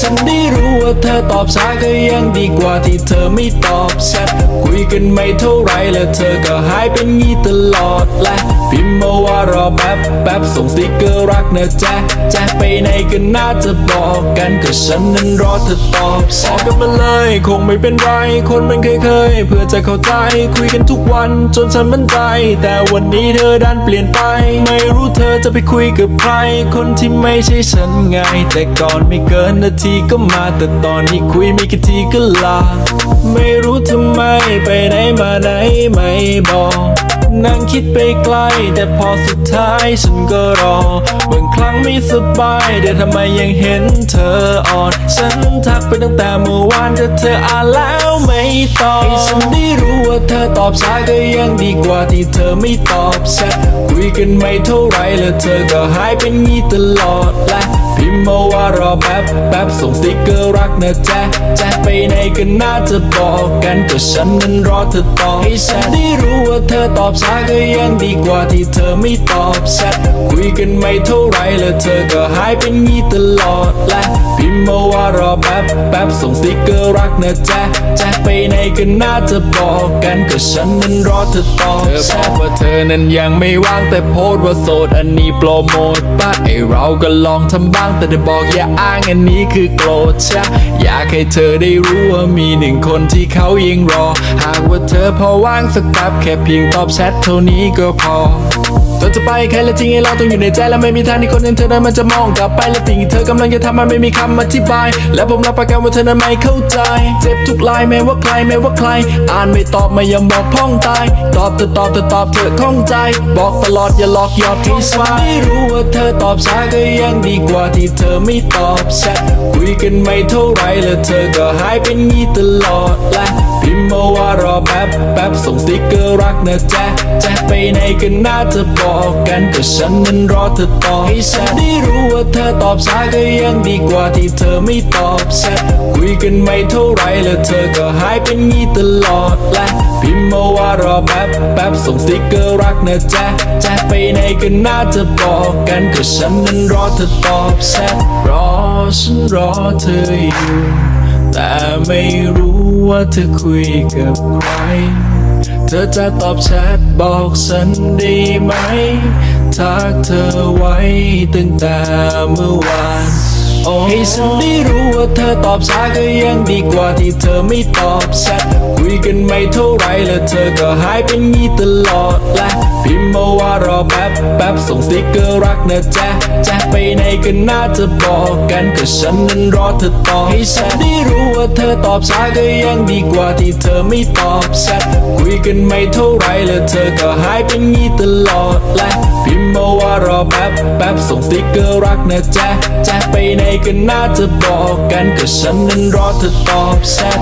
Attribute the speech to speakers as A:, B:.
A: ฉันได้รู้ ว่าเธอตอบช้าก็ยังดีกว่าที่เธอไม่ตอบแชทคุยกันไม่เท่าไรแล้วเธอก็หายเป็นงี้ตลอดและพิมพ์มาว่ารอแป๊บแป๊บส่งสติกเกอร์รักนะแจ๊ะแจ๊ะไปไหนก็น่าจะบอกกันก็ฉันนั้นรอเธอตอบแชทกันมาเลยคงไม่เป็นไร คนมันเคยเคยๆเพื่อจะเข้าใจคุยกันทุกวันจนฉันมั่นใจ แต่วันนี้เธอดันเปลี่ยนไป ไม่รู้เธอจะไปคุยกับใคร คนที่ไม่ใช่ฉันไง แต่ก่อนไม่เกินนาทีก็มาแต่ตอนนี้คุยไม่กี่ทีก็ลา ไม่รู้ทำไมไปไหนมาไหนไม่บอก นั่งคิดไปไกล แต่พอสุดท้ายฉันก็รอบางครั้งไม่สบายแต่ทำไมยังเห็นเธออ่อน ฉันทักไปตั้งแต่เมื่อวานแต่เธออ่านแล้วไม่ตอบให้ฉันได้รู้ว่าเธอตอบช้าก็ยังดีกว่าที่เธอไม่ตอบแชทคุยกันไม่เท่าไรแล้วเธอก็หายเป็นงี้ตลอดและ พิมพ์มาว่ารอแป๊บแป๊บส่งสติกเกอร์รักนะแจ๊ะแจ๊ะไปไหนก็น่าจะบอกกันก็ฉันนั้นรอเธอตอบให้ฉันได้รู้ว่าเธอตอบช้าก็ยังดีกว่าที่เธอไม่ตอบแชทคุยกันไม่เท่าไรแล้วเธอก็หายเป็นงี้ตลอดและพิมพ์มาว่ารอแป๊บแป๊บส่งสติกเกอร์รักนะแจ๊ะแจ๊ะไปไหนก็น่าจะบอกกันก็ฉันนั้นรอเธอตอบเธอบอกว่าเธอนั้นยังไม่ว่างแต่โพสต์ว่าโสดอันนี้โปรโมทป่ะไอเราก็ลองทำบ้างแต่ได้บอกอย่าอ้างอันนี้คือโกรธชะอยากให้เธอได้รู้ว่ามีหนึ่งคนที่เขายังรอ หากว่าเธอพอว่างสักแป๊บแค่เพียงตอบแชทเท่านี้ก็พอ เธอจะไปใครและจริงให้เราต้องอยู่ในใจและไม่มีทางที่คนอย่างเธอนั้นมันจะมองกลับไปและสิ่งที่เธอกำลังจะทำมันไม่มีคำอธิบาย และผมรับประกันว่าเธอนั้นไม่เข้าใจ เจ็บทุกลายแม้ว่าใครแม้ว่าใคร อ่านไม่ตอบไม่ยอมบอกพ้องตาย ตอบเธอตอบเธอตอบเธอข้องใจ บอกตลอดอย่าหลอกหยอดที่สวายไม่รู้ว่าเธอตอบช้าก็ยังดีกว่าที่เธอไม่ตอบแชทคุยกันไม่เท่าไรแล้วเธอก็หายเป็นงี้ตลอดและ มพ์มาว่ารอแป๊บแป๊บส่งสติกเกอร์รักนะแจ๊ะแจ๊ะไปไหนก็น่าจะบอกกันก็ฉันนั้นรอเธอตอบให้ฉันได้รู้ว่าเธอตอบช้าก็ยังดีกว่าที่เธอไม่ตอบแชทคุยกันไม่เท่าไรแล้วเธอก็หายเป็นงี้ตลอดและพิมพ์มาว่ารอแป๊บแป๊บส่งสติกเกอร์รักนะแจ๊ะแจ๊ะไปไหนก็น่าจะบอกกันก็ฉันนั้นรอเธอตอบแชทรอฉันรอเธออยู่แต่ไม่รู้ ว่าเธอคุยกับใคร เธอจะตอบแชทบอกฉันด้ไหม ทักเธอไว้ตั้งแต่เมื่อวานโอ้ให้ฉันได้รู้ว่าเธอตอบช้าก็ยังดีกว่าที่เธอไม่ตอบแชทคุยกันไม่เท่าไรแล้วเธอก็หายเป็นงี้ตลอดและพิมพ์ม ว่ารอแป๊บแป๊บส่งสติกเกอร์รักนะแจ๊ะแจ๊ะไปไหนก็น่าจะบอกกันก็ฉันนั้นรอเธอตอบให้ฉันได้รู้ว่าเธอตอบช้าก็ยังดีกว่าที่เธอไม่ตอบแชทคุยกันไม่เท่าไรแล้วเธอก็หายเป็นงี้ตลอดและพิมพ์มาว่ารอแป๊บแป๊บส่งสติกเกอร์รักนะแจ๊ะแจ๊ะไปไหนก็น่าจะบอกกันก็ฉันนั้นรอเธอตอบแชท